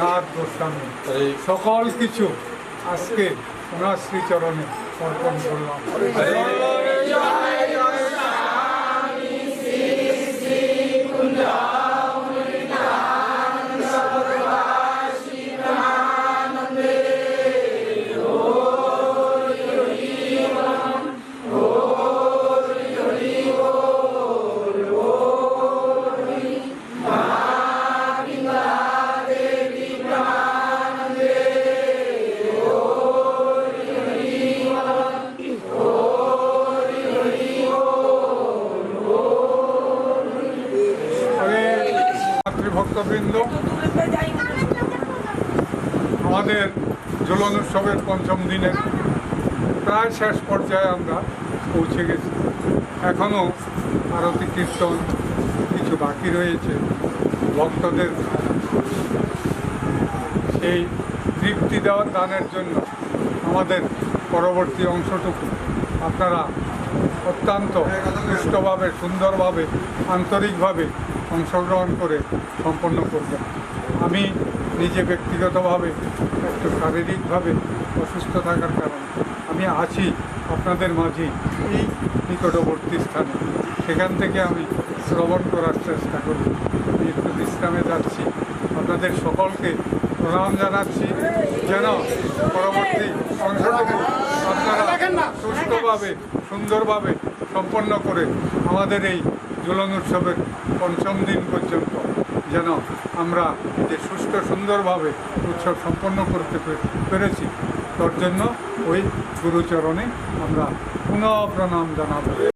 নাথ গোস্বামী। এই সকল কিছু আজকে ওনার শ্রীচরণে অর্পণ করলাম। মাতৃভক্তবৃন্দ আমাদের ঝুলন উৎসবের পঞ্চম দিনে প্রায় শেষ পর্যায়ে আমরা পৌঁছে গেছি। এখনও আরতি, কীর্তন কিছু বাকি রয়েছে ভক্তদের। সেই তৃপ্তি দেওয়ার দানের জন্য আমাদের পরবর্তী অংশটুকু আপনারা অত্যন্ত সুষ্ঠুভাবে সুন্দরভাবে আন্তরিকভাবে অংশগ্রহণ করে সম্পন্ন করবেন আমি নিজে ব্যক্তিগতভাবে একটু শারীরিকভাবে অসুস্থ থাকার কারণে আমি আছি আপনাদের মাঝে এই নিকটবর্তী স্থানে। সেখান থেকে আমি শ্রবণ করার চেষ্টা করি আমি একটু বিশ্রামে যাচ্ছি। আপনাদের সকলকে প্রণাম জানাচ্ছি। যেন পরবর্তী অংশটুকু আপনারা সুস্থভাবে সুন্দরভাবে সম্পন্ন করে আমাদের এই ঝুলন উৎসবের পঞ্চম দিন পর্যন্ত যেন আমরা যে সুষ্ঠু সুন্দরভাবে উৎসব সম্পন্ন করতে পেরেছি। তার জন্য ওই গুরুচরণে আমরা পুনঃ প্রণাম জানাব।